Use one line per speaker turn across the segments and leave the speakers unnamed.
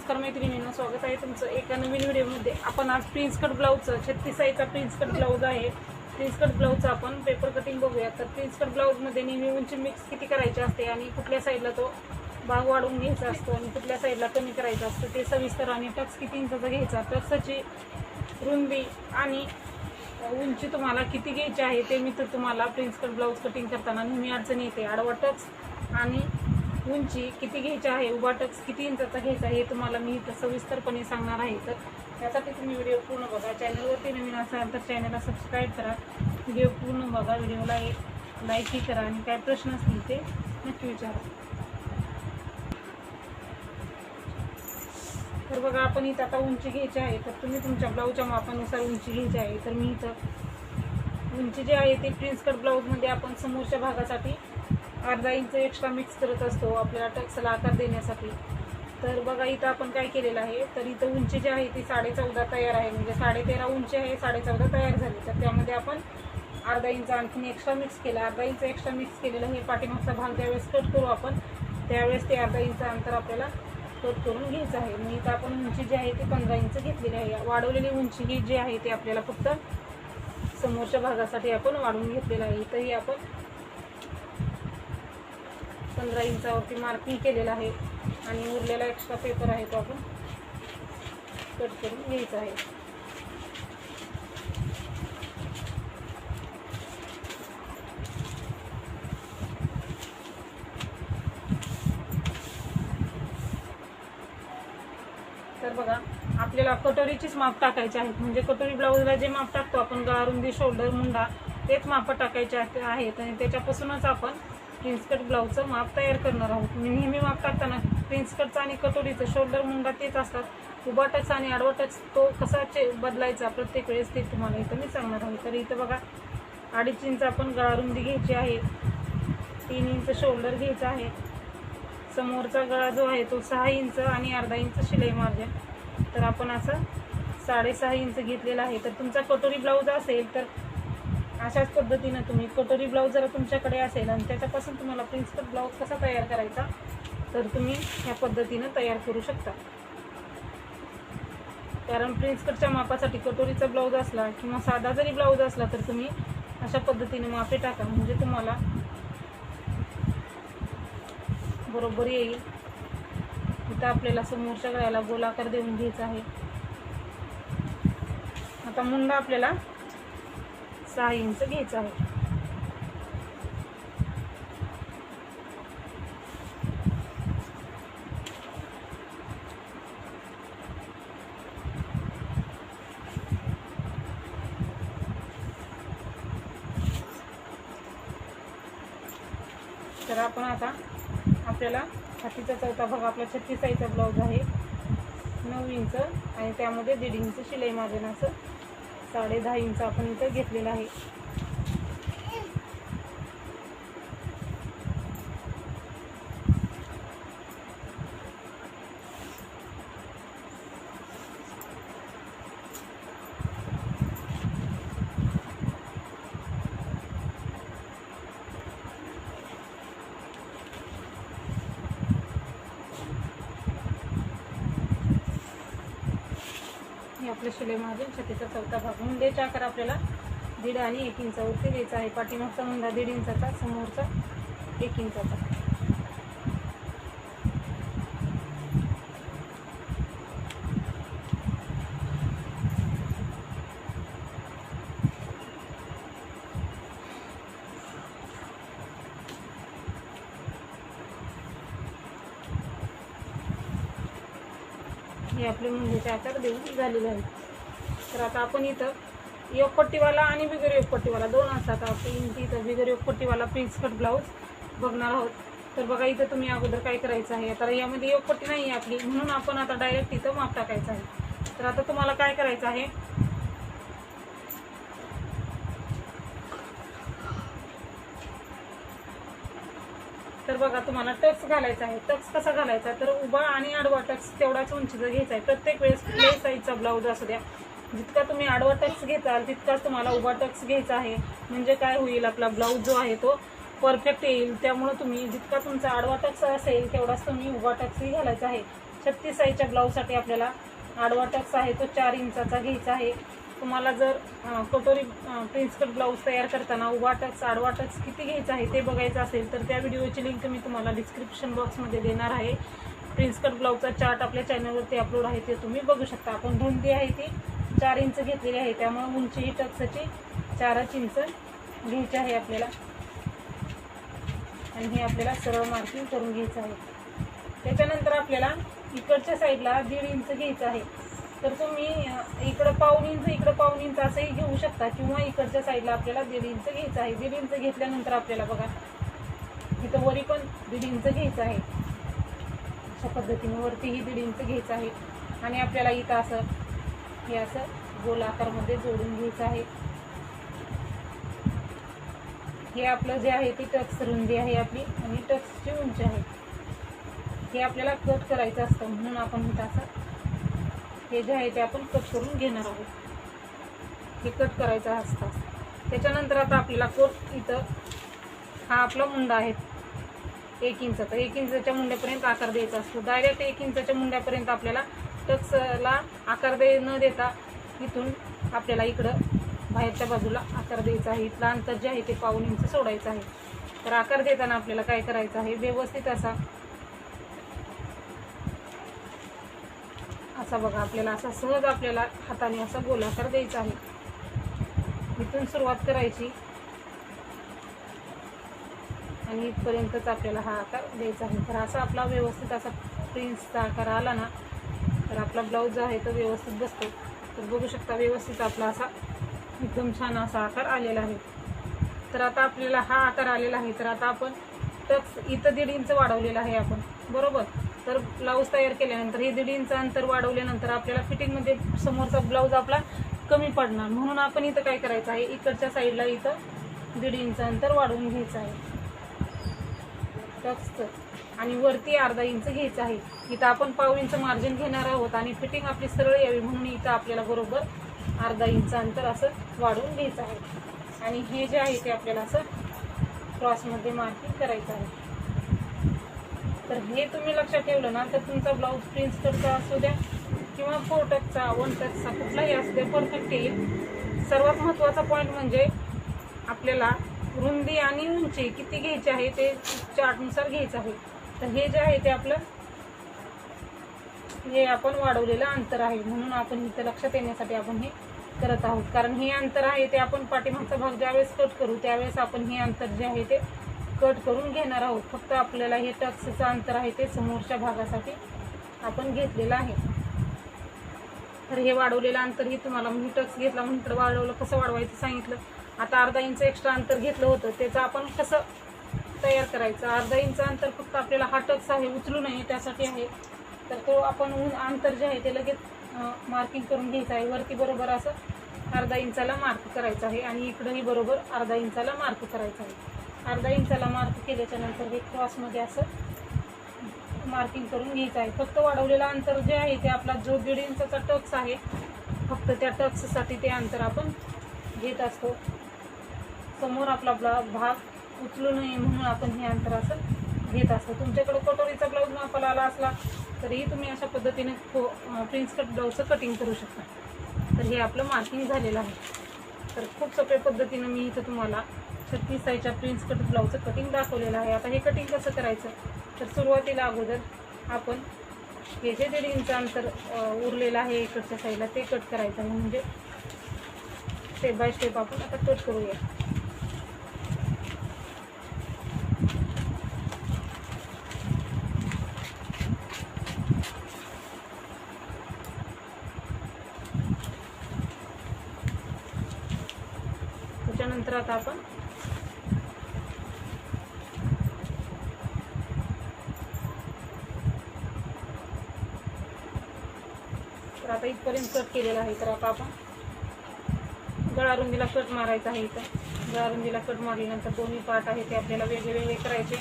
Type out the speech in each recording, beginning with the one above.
नमस्कार मैत्रिणींना स्वागत आहे तुमचं एका नवीन व्हिडिओमध्ये. आपण आज प्रिन्स कट ब्लाऊजचं छत्तीस साईजचा प्रिन्स कट ब्लाऊज आहे. प्रिन्स कट ब्लाऊजचा आपण पेपर कटिंग बघूया. तर प्रिन्स कट ब्लाऊजमध्ये नेहमी उंची मिक्स किती करायची असते आणि कुठल्या साईडला तो भाग वाढवून घ्यायचा असतो आणि कुठल्या साईडला कमी करायचा असतो ते सविस्तर आणि टक्स किती इंचाचा घ्यायचा टक्साची रुंदी आणि उंची तुम्हाला किती घ्यायची आहे ते मी तर तुम्हाला प्रिन्स कट ब्लाऊज कटिंग करताना नेहमी अडचण येते. आडवा टक्स आणि उंची किती घ्यायची आहे उभा टक्स किती इंचाचा घ्यायचा आहे हे तुम्हाला मी इथं सविस्तरपणे सांगणार आहे तर त्यासाठी तुम्ही व्हिडिओ पूर्ण बघा. चॅनलवरती नवीन असाल तर चॅनलला सबस्क्राईब करा. व्हिडिओ पूर्ण बघा. व्हिडिओला एक लाईकही करा आणि काय प्रश्न असतील ते नक्की विचारा. तर बघा आपण इथं आता उंची घ्यायची आहे. तर तुम्ही तुमच्या ब्लाऊजच्या मापानुसार उंची घ्यायची आहे. तर मी इथं उंची जी आहे ती प्रिन्स कट ब्लाऊजमध्ये आपण समोरच्या भागासाठी अर्धा इंच एक्स्ट्रा मिक्स करत असतो आपल्याला टक्सला आकार देण्यासाठी. तर बघा इथं आपण काय केलेलं आहे? तर इथं उंची जी आहे ती साडे चौदा तयार आहे. म्हणजे साडे तेरा उंची आहे साडे चौदा तयार झाली. तर त्यामध्ये आपण अर्धा इंच आणखीन एक्स्ट्रा मिक्स केला. अर्धा इंच एक्स्ट्रा मिक्स केलेलं हे पाठीमागचा भाग ज्यावेळेस कट करू आपण त्यावेळेस ते अर्धा इंच अंतर आपल्याला कट करून घ्यायचं आहे. मग इथं आपण उंची जी आहे ती पंधरा इंच घेतलेली आहे. वाढवलेली उंची ही जी आहे ती आपल्याला फक्त समोरच्या भागासाठी आपण वाढवून घेतलेलं आहे. इथंही आपण पंधरा इंचावरती मार्किंग केलेलं आहे. आणि उरलेला एक्स्ट्रा पेपर आहे तो आपण कट करून घ्यायचा आहे. तर बघा आपल्याला कटोरीचीच माप टाकायची आहेत म्हणजे कटोरी ब्लाऊजला जे माप टाकतो आपण गळारुंदी शोल्डर मुंडा तेच माप टाकायचे आहेत. आणि त्याच्यापासूनच आपण प्रिन्स कट ब्लाऊजचं माप तयार करणार आहोत. मी नेहमी माप टाकताना प्रिन्स कटचं आणि कटोरीचं शोल्डर मुंडा तेच असतात. उभा टच आणि आडवा टच तो कसा चे बदलायचा प्रत्येक वेळेस ते तुम्हाला इथं मी सांगणार आहे. तर इथं बघा अडीच इंच आपण गळारुंदी घ्यायची आहे. तीन इंच शोल्डर घ्यायचं आहे. समोरचा गळा जो आहे तो सहा इंच आणि अर्धा इंच शिलाई मार्जिन. तर आपण असं साडेसहा इंच घेतलेला आहे. तर तुमचा कटोरी ब्लाऊज असेल तर अशाच पद्धतीनं तुम्ही कटोरी ब्लाऊज जर तुमच्याकडे असेल आणि त्याच्यापासून तुम्हाला प्रिन्सिपल ब्लाऊज कसा तयार करायचा तर तुम्ही ह्या पद्धतीनं तयार करू शकता. कारण प्रिन्स कटच्या मापासाठी कटोरीचा ब्लाऊज असला किंवा साधा जरी ब्लाऊज असला तर तुम्ही अशा पद्धतीने मापे टाका. म्हणजे तुम्हाला बरोबर येईल. इथं आपल्याला समोरच्या गळ्याला गोलाकार देऊन घ्यायचा आहे. आता मुंडा आपल्याला सहा इंच घ्यायचं आहे. तर आपण आता आपल्याला छातीचा चौथा भाग आपला छत्तीस साईजचा ब्लाऊज आहे. नऊ इंच आणि त्यामध्ये दीड इंच शिलाई मार्जिन असं. साडे दहा इंच आपण इथं घेतलेला आहे. आपलं शिलाई मार्जिन छतीचा चौथा भाग. मुंड्याचा आकार आपल्याला दीड आणि एक इंचावरती द्यायचा आहे. पाठीमागचा मुंडा दीड इंचाचा समोरचा एक इंचाचा. म्हणजे आपले मुंडीचे देऊन झालेले आहेत तर आता आपण इथं योगपट्टीवाला आणि बिगर योगपट्टीवाला दोन असतात. आपण इथं बिगर योगपट्टीवाला प्रिन्स कट ब्लाऊज बघणार आहोत. तर बघा इथं तुम्ही अगोदर काय करायचं आहे? आता यामध्ये योगपट्टी नाही आहे आपली. म्हणून आपण आता डायरेक्ट इथं माप टाकायचं आहे. तर आता तुम्हाला काय करायचं आहे? तर बघा तुम्हाला टक्स घालायचा आहे. टक्स कसा घालायचा? तर उभा आणि आडवा टक्स तेवढाच उंचीचा घ्यायचा आहे. प्रत्येक वेळेस कुठल्याही साईजचा ब्लाऊज असू द्या. जितका तुम्ही आडवा टक्स घेताल तितकाच तुम्हाला उभा टक्स घ्यायचा आहे. म्हणजे काय होईल आपला ब्लाऊज जो आहे तो परफेक्ट येईल. त्यामुळे तुम्ही जितका तुमचा आडवा टक्स असेल तेवढाच तुम्ही उभा टक्सही घालायचा आहे. छत्तीस साईजच्या ब्लाऊजसाठी आपल्याला आडवा टक्स आहे तो चार इंचाचा घ्यायचा आहे. तुम्हाला जर कटोरी प्रिन्स कट ब्लाऊज तयार करताना उभा टच आडवा टच किती घ्यायचा आहे ते बघायचं असेल तर त्या व्हिडिओची लिंक मी तुम्हाला डिस्क्रिप्शन बॉक्समध्ये देणार आहे. प्रिन्स कट ब्लाऊजचा चार्ट आपल्या चॅनलवरती अपलोड आहे ते तुम्ही बघू शकता. आपण धुंदी आहे ती चार इंच घेतलेली आहे त्यामुळे उंची ही चारच इंच घ्यायची आहे आपल्याला. आणि हे आपल्याला सरळ मार्किंग करून घ्यायचं आहे. त्याच्यानंतर आपल्याला इकडच्या साईडला दीड इंच घ्यायचं आहे. तर तुम्ही इकडं पाऊन इंच इकडं पाऊन इंच असंही घेऊ शकता किंवा इकडच्या साईडला आपल्याला दीड इंच घ्यायचं आहे. दीड इंच घेतल्यानंतर आपल्याला बघा इथं वरी पण दीड इंच घ्यायचं आहे. अशा पद्धतीने वरतीही दीड इंच घ्यायचं आहे. आणि आपल्याला इथं असं हे असं गोल आकारमध्ये जोडून घ्यायचं आहे. हे आपलं जे आहे ती टक्स रुंदी आहे आपली आणि टक्सची उंची आहे. हे आपल्याला कट करायचं असतं म्हणून आपण इथं असं हे जे आहे ते आपण कट करून घेणार आहोत. हे कट करायचं असतं त्याच्यानंतर आता आपल्याला कोट इथं हा आपला मुंडा आहे. एक इंचाचा. एक इंचाच्या मुंड्यापर्यंत आकार द्यायचा असतो. डायरेक्ट एक इंचाच्या मुंड्यापर्यंत आपल्याला टक्सला आकार दे न देता इथून आपल्याला इकडं बाहेरच्या बाजूला आकार द्यायचा आहे. इथलं अंतर जे आहे ते पाऊन इंच सोडायचं आहे. तर आकार देताना आपल्याला काय करायचं आहे? व्यवस्थित असा असा बघा आपल्याला असा सहज आपल्याला हाताने असा गोलाकार द्यायचा आहे. इथून सुरुवात करायची. आणि इथपर्यंतच आपल्याला हा आकार द्यायचा आहे. तर असा आपला व्यवस्थित असा प्रिन्सचा आकार आला ना तर आपला ब्लाऊज जो आहे तो व्यवस्थित बसतो. तर बघू शकता व्यवस्थित आपला असा एकदम छान असा आकार आलेला आहे. तर आता आपल्याला हा आकार आलेला आहे. तर आता आपण टक्स इथं दीड इंच वाढवलेला आहे आपण. बरोबर? तर ब्लाऊज तयार केल्यानंतर हे दीड इंच अंतर वाढवल्यानंतर आपल्याला फिटिंगमध्ये समोरचा ब्लाऊज आपला कमी पडणार. म्हणून आपण इथं काय करायचं आहे? इकडच्या साईडला इथं दीड इंच अंतर वाढवून घ्यायचं आहे. टक्सचं आणि वरती अर्धा इंच घ्यायचं आहे. इथं आपण पाव इंच मार्जिन घेणार आहोत आणि फिटिंग आपली सरळ यावी म्हणून इथं आपल्याला बरोबर अर्धा इंच अंतर असं वाढवून घ्यायचं आहे. आणि हे जे आहे ते आपल्याला असं क्रॉसमध्ये मार्किंग करायचं आहे. तर हे तुम्ही लक्षात ठेवलं ना तर तुमचा ब्लाऊज प्रिन्स कटचा असू द्या किंवा फोर टचचा वन टचचा कुठलाही असू द्या परफेक्ट येईल सर्वात महत्त्वाचा पॉईंट म्हणजे आपल्याला रुंदी आणि उंची किती घ्यायची आहे ते चार्टनुसार घ्यायचं आहे. तर हे जे आहे ते आपलं हे आपण वाढवलेलं अंतर आहे. म्हणून आपण इथं लक्षात येण्यासाठी आपण हे करत आहोत. कारण हे अंतर आहे ते आपण पाठीमागचा भाग ज्यावेळेस कट करू त्यावेळेस आपण हे अंतर जे आहे ते कट करून घेणार आहोत. फक्त आपल्याला हे टक्सचं अंतर आहे ते समोरच्या भागासाठी आपण घेतलेलं आहे. तर हे वाढवलेलं अंतरही तुम्हाला मी टक्स घेतला म्हणून तर वाढवलं. कसं वाढवायचं सांगितलं? आता अर्धा इंच एक्स्ट्रा अंतर घेतलं होतं. त्याचं आपण कसं तयार करायचं? अर्धा इंच अंतर फक्त आपल्याला हा टक्स आहे उचलू नये त्यासाठी आहे. तर तो आपण ऊन अंतर जे आहे ते लगेच मार्किंग करून घ्यायचं आहे. वरती बरोबर असं अर्धा इंचाला मार्क करायचं आहे. आणि इकडंही बरोबर अर्धा इंचाला मार्क करायचं आहे. अर्धा इंचाला मार्क केल्याच्यानंतर हे क्रॉसमध्ये असं मार्किंग करून घ्यायचं आहे. फक्त वाढवलेलं अंतर जे आहे ते आपला जो दीड इंचाचा टक्स आहे फक्त त्या टक्ससाठी ते अंतर आपण घेत असतो. समोर आपला ब्ला भाग उचलू नये म्हणून आपण हे अंतर असं घेत असतो. तुमच्याकडे कटोरीचा ब्लाऊज मापाला आला असला तरीही तुम्ही अशा पद्धतीने प्रिन्स कट ब्लाऊजचं कटिंग करू शकता. तर हे आपलं मार्किंग झालेलं आहे. तर खूप सोप्या पद्धतीनं मी इथं तुम्हाला छत्तीस साईजच्या प्रिन्स कट ब्लाऊजचं कटिंग दाखवलेलं आहे. आता हे कटिंग कसं करायचं? तर सुरुवातीला अगोदर आपण हे जे दीड इंच अंतर उरलेलं आहे इकडच्या साईडला ते कट करायचं म्हणजे स्टेप बाय स्टेप आपण आता कट करूया त्याच्यानंतर आता आपण तर आता इथपर्यंत कट केलेला आहे तर आता आपण गळारुंदीला कट मारायचा आहे इथं. गळारुंदीला कट मारल्यानंतर दोन्ही पार्ट आहे ते आपल्याला वेगळे वेगळे करायचे.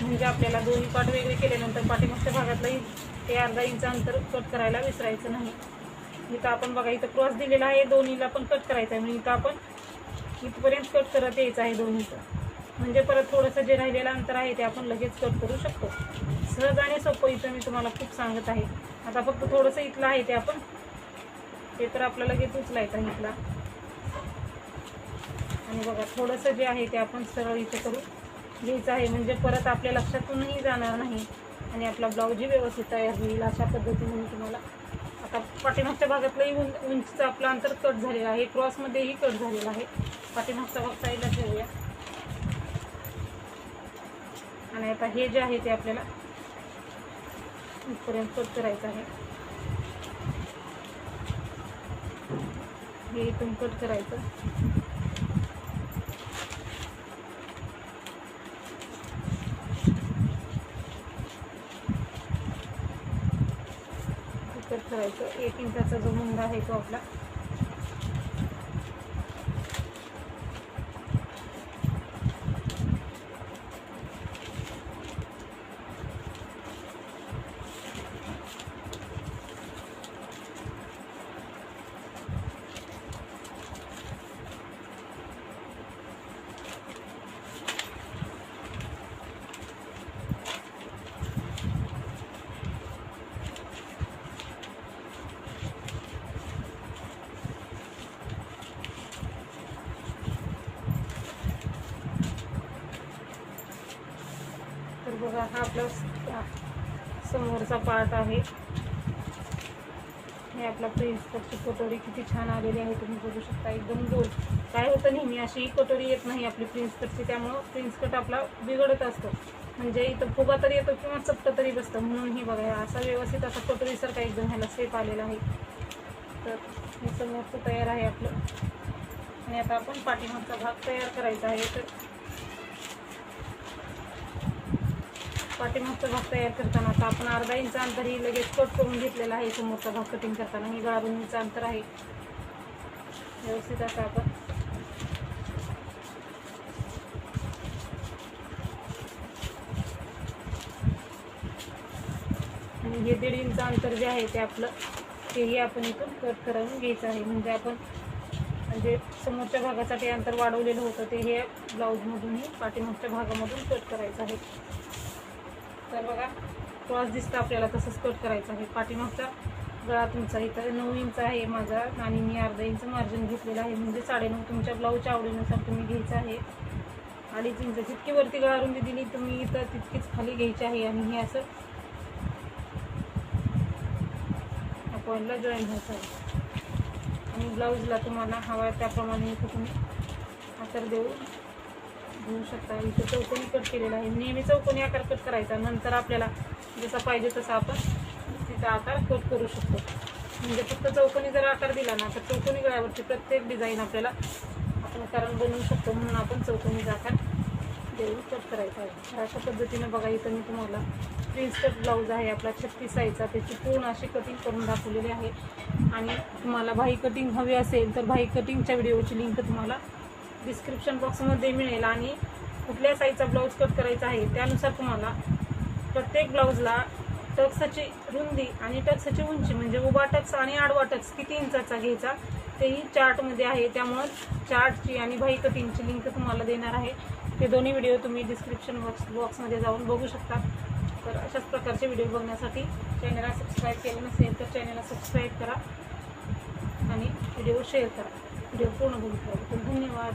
म्हणजे आपल्याला दोन्ही पार्ट वेगळे केल्यानंतर पाठीमागच्या भागातलाही ते अर्धा इंच अंतर कट करायला विसरायचं नाही. इथं आपण बघा इथं क्रॉस दिलेला आहे दोन्हीला पण कट करायचं आहे. म्हणजे इथं आपण इथपर्यंत कट करत यायचं आहे दोन्हीचं. म्हणजे परत थोडंसं जे राहिलेलं अंतर आहे ते आपण लगेच कट करू शकतो. सहज आणि सोपं इथं मी तुम्हाला खूप सांगत आहे. आता फक्त थोडंसं इथलं आहे ते आपण ते तर आपल्याला लगेच उचलायचा आहे इथला? आणि बघा थोडंसं जे आहे ते आपण सरळ इथे करू. घ्यायचं आहे म्हणजे परत आपल्या लक्षातूनही जाणार नाही आणि आपला ब्लाऊजही व्यवस्थित तयार होईल अशा पद्धतीने मी तुम्हाला. आता पाठीमागच्या भागातलंही उं उंचीचं आपलं अंतर कट झालेलं आहे. क्रॉसमध्येही कट झालेलं आहे. पाठीमागचा भाग साईडला ठेवूया. आणि आता हे जे आहे ते आपल्याला इथपर्यंत कट करायचं आहे. हे इथून कट करायचं. कट करायचं. एक इंचाचा जो मुंगा आहे तो आपला तर बघा हा आपला समोरचा पार्ट आहे. हे आपला प्रिन्स कटची कटोरी किती छान आलेली आहे तुम्ही बघू शकता. एकदम गोल. काय होतं नेहमी अशी ही कटोरी येत नाही आपली प्रिन्स कटची त्यामुळं प्रिन्स कट आपला बिघडत असतो. म्हणजे इथं फुगा तरी येतो किंवा चपटं तरी बसतं. म्हणून ही बघा असा व्यवस्थित असा कटोरीसारखा एकदम ह्याला सेप आलेला आहे. तर हे समोरचं तयार आहे आपलं. आणि आता आपण पाठीमागचा भाग तयार करायचा आहे. तर पाठीमागचा भाग तयार करताना आता आपण अर्धा इंच अंतर ही लगेच कट करून घेतलेला आहे. समोरचा भाग कटिंग करताना ही गळा दोन इंच अंतर आहे. व्यवस्थित असं आपण आणि हे दीड इंच अंतर जे आहे ते आपलं तेही आपण इथून कट करून घ्यायचं आहे. म्हणजे आपण म्हणजे समोरच्या भागासाठी अंतर वाढवलेलं होतं ते हे ब्लाऊजमधूनही पाठीमागच्या भागामधून कट करायचं आहे. तर बघा क्रॉस दिसतं आपल्याला तसंच कट करायचं आहे. पाठीमागचा गळा तुमचा इथं नऊ इंच आहे माझा आणि मी अर्धा इंच मार्जिन घेतलेलं आहे. म्हणजे साडेनऊ तुमच्या ब्लाऊजच्या आवडीनुसार तुम्ही घ्यायचं आहे. अडीच इंच जितकी वरती गळा रुंदी दिली तुम्ही इथं तितकीच खाली घ्यायची आहे. आणि हे असं पॉईंटला जॉईन घ्यायचं आहे. आणि ब्लाऊजला तुम्हाला हवा त्याप्रमाणे इथं तुम्ही आकार देऊ घेऊ शकता इथं चौकोनी कट केलेला आहे. नेहमी चौकोनी आकार कट करायचा. नंतर आपल्याला जसा पाहिजे तसा आपण तिचा आकार कट करू शकतो. म्हणजे फक्त चौकोनी जर आकार दिला ना तर चौकोनी गळ्यावरची प्रत्येक डिझाईन आपल्याला आपण कारण बनवू शकतो. म्हणून आपण चौकोनीचा आकार देऊन कट करायचा आहे. अशा पद्धतीनं बघा इथं मी तुम्हाला प्रिन्स कट ब्लाऊज आहे. आपला छत्तीस साईजचा. त्याची पूर्ण अशी कटिंग करून दाखवलेली आहे. आणि तुम्हाला भाई कटिंग हवी असेल तर भाई कटिंगच्या व्हिडिओची लिंक तुम्हाला डिस्क्रिप्शन बॉक्समध्ये मिळेल आणि कुठल्या साईजचा ब्लाऊज कट करायचा आहे त्यानुसार तुम्हाला प्रत्येक ब्लाऊजला टक्साची रुंदी आणि टक्साची उंची म्हणजे उभा टक्स आणि आडवा टक्स किती इंचाचा घ्यायचा तेही चार्टमध्ये आहे. त्यामुळं चार्टची आणि भाई कटिंगची लिंक तुम्हाला देणार आहे. ते दोन्ही व्हिडिओ तुम्ही डिस्क्रिप्शन बॉक्स बॉक्समध्ये जाऊन बघू शकता. तर अशाच प्रकारचे व्हिडिओ बघण्यासाठी चॅनलला सबस्क्राईब केलं नसेल तर चॅनलला सबस्क्राईब करा आणि व्हिडिओ शेअर करा. व्हिडिओ पूर्ण बघितल्याबद्दल धन्यवाद.